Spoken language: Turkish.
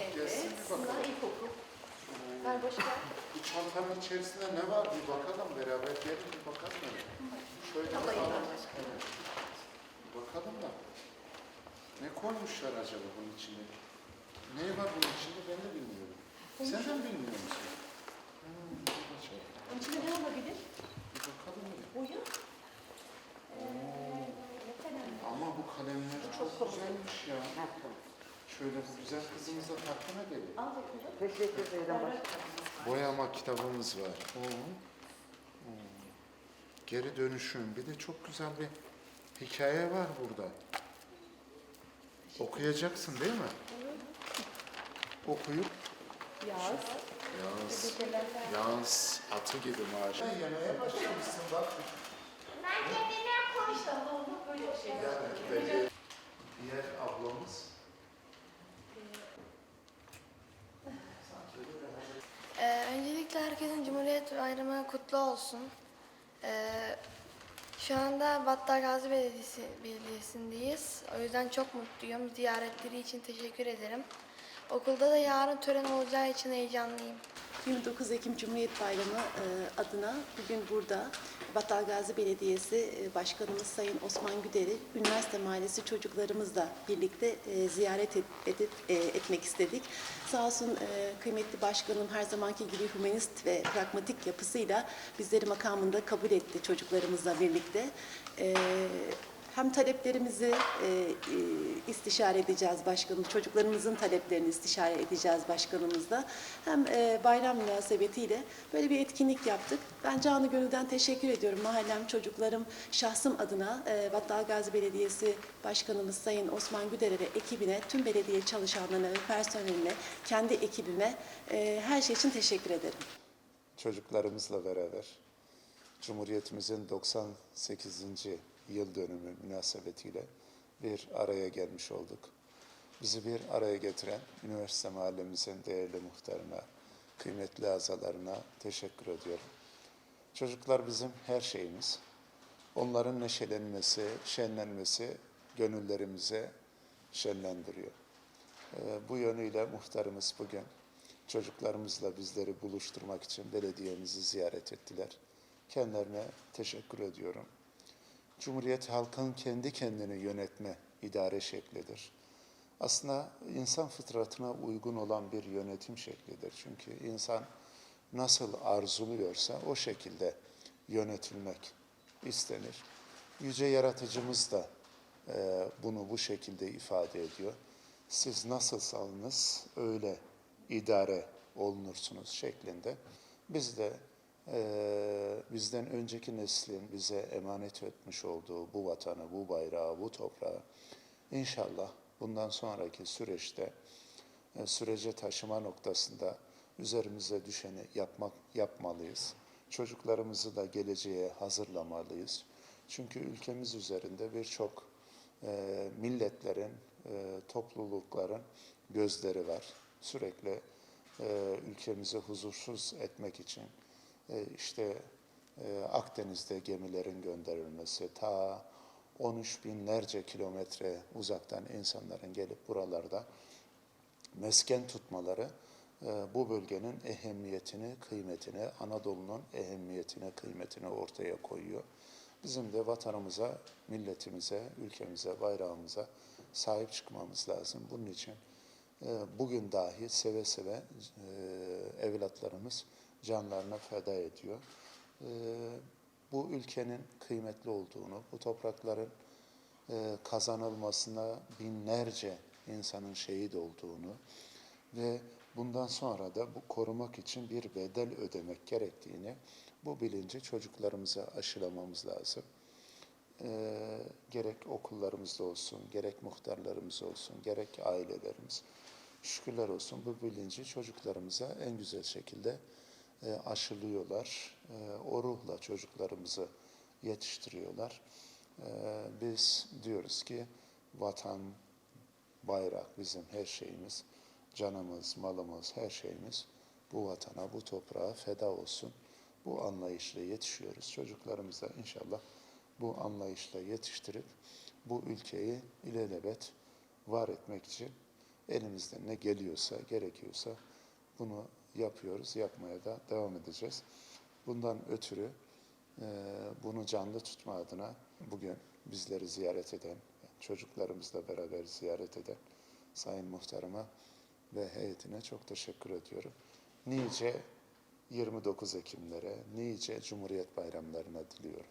Evet. Gelsin bir Sınav bakalım. ilkokul. Ver. Bu çantanın içerisinde ne var bir bakalım beraber gelin bir bakalım. Şöyle ben. Evet. Bakalım da. Ne koymuşlar acaba bunun içine? Ne var bunun içinde ben de bilmiyorum. Sen de mi bilmiyor musun? Hmm, bakalım. Onun içinde ne olabilir? Bir bakalım hele. Boya. Ee, ne kalem? Ama bu kalemler Bu çok çok güzelmiş ya. Şöyle bu güzel kızımıza takdim edelim. Al bakalım. Teşekkür ederim. Boyama kitabımız var. Oo. Oo. Geri dönüşüm. Bir de çok güzel bir hikaye var burada. Okuyacaksın değil mi? Okuyup Yaz. yaz. Yaz atı gibi maaş. Yemeğe başlamışsın herkesin Cumhuriyet Bayramı kutlu olsun. Ee, şu anda Battal Gazi Belediyesi, Belediyesi'ndeyiz. O yüzden çok mutluyum. Ziyaretleri için teşekkür ederim. Okulda da yarın tören olacağı için heyecanlıyım. 29 Ekim Cumhuriyet Bayramı e, adına bugün burada Battal Gazi Belediyesi e, Başkanımız Sayın Osman Güder'i üniversite mahallesi çocuklarımızla birlikte e, ziyaret et, edip, etmek istedik. Sağ olsun kıymetli başkanım her zamanki gibi humanist ve pragmatik yapısıyla bizleri makamında kabul etti çocuklarımızla birlikte. Hem taleplerimizi e, e, istişare edeceğiz başkanım, çocuklarımızın taleplerini istişare edeceğiz başkanımızla. Hem e, bayram münasebetiyle böyle bir etkinlik yaptık. Ben canı gönülden teşekkür ediyorum mahallem, çocuklarım, şahsım adına e, Battal Gazi Belediyesi Başkanımız Sayın Osman Güder'e ve ekibine, tüm belediye çalışanlarına ve personeline, kendi ekibime e, her şey için teşekkür ederim. çocuklarımızla beraber Cumhuriyetimizin 98. yıl dönümü münasebetiyle bir araya gelmiş olduk. Bizi bir araya getiren üniversite mahallemizin değerli muhtarına, kıymetli azalarına teşekkür ediyorum. Çocuklar bizim her şeyimiz. Onların neşelenmesi, şenlenmesi gönüllerimize şenlendiriyor. Ee, Bu yönüyle muhtarımız bugün çocuklarımızla bizleri buluşturmak için belediyemizi ziyaret ettiler. Kendilerine teşekkür ediyorum. Cumhuriyet halkın kendi kendini yönetme idare şeklidir. Aslında insan fıtratına uygun olan bir yönetim şeklidir. Çünkü insan nasıl arzuluyorsa o şekilde yönetilmek istenir. Yüce Yaratıcımız da e, bunu bu şekilde ifade ediyor. Siz nasılsanız öyle idare olunursunuz şeklinde. Biz de e, bizden önceki neslin bize emanet etmiş olduğu bu vatanı, bu bayrağı, bu toprağı inşallah bundan sonraki süreçte e, sürece taşıma noktasında üzerimize düşeni yapmak yapmalıyız. Çocuklarımızı da geleceğe hazırlamalıyız. Çünkü ülkemiz üzerinde birçok e, milletlerin, e, toplulukların gözleri var. Sürekli e, ülkemizi huzursuz etmek için işte Akdeniz'de gemilerin gönderilmesi, ta 13 binlerce kilometre uzaktan insanların gelip buralarda mesken tutmaları e, bu bölgenin ehemmiyetini, kıymetini, Anadolu'nun ehemmiyetini, kıymetini ortaya koyuyor. Bizim de vatanımıza, milletimize, ülkemize, bayrağımıza sahip çıkmamız lazım. Bunun için e, bugün dahi seve seve e, evlatlarımız canlarına feda ediyor. E, bu ülkenin kıymetli olduğunu, bu toprakların e, kazanılmasına binlerce insanın şehit olduğunu ve bundan sonra da bu korumak için bir bedel ödemek gerektiğini bu bilinci çocuklarımıza aşılamamız lazım. E, gerek okullarımızda olsun, gerek muhtarlarımız olsun, gerek ailelerimiz şükürler olsun bu bilinci çocuklarımıza en güzel şekilde aşılıyorlar. E, o ruhla çocuklarımızı yetiştiriyorlar. E, biz diyoruz ki vatan, bayrak bizim her şeyimiz, canımız, malımız, her şeyimiz bu vatana, bu toprağa feda olsun. Bu anlayışla yetişiyoruz. Çocuklarımıza inşallah bu anlayışla yetiştirip bu ülkeyi ilelebet var etmek için elimizden ne geliyorsa, gerekiyorsa bunu yapıyoruz, yapmaya da devam edeceğiz. Bundan ötürü e, bunu canlı tutma adına bugün bizleri ziyaret eden, çocuklarımızla beraber ziyaret eden Sayın Muhtarıma ve heyetine çok teşekkür ediyorum. Nice 29 Ekimlere, nice Cumhuriyet bayramlarına diliyorum.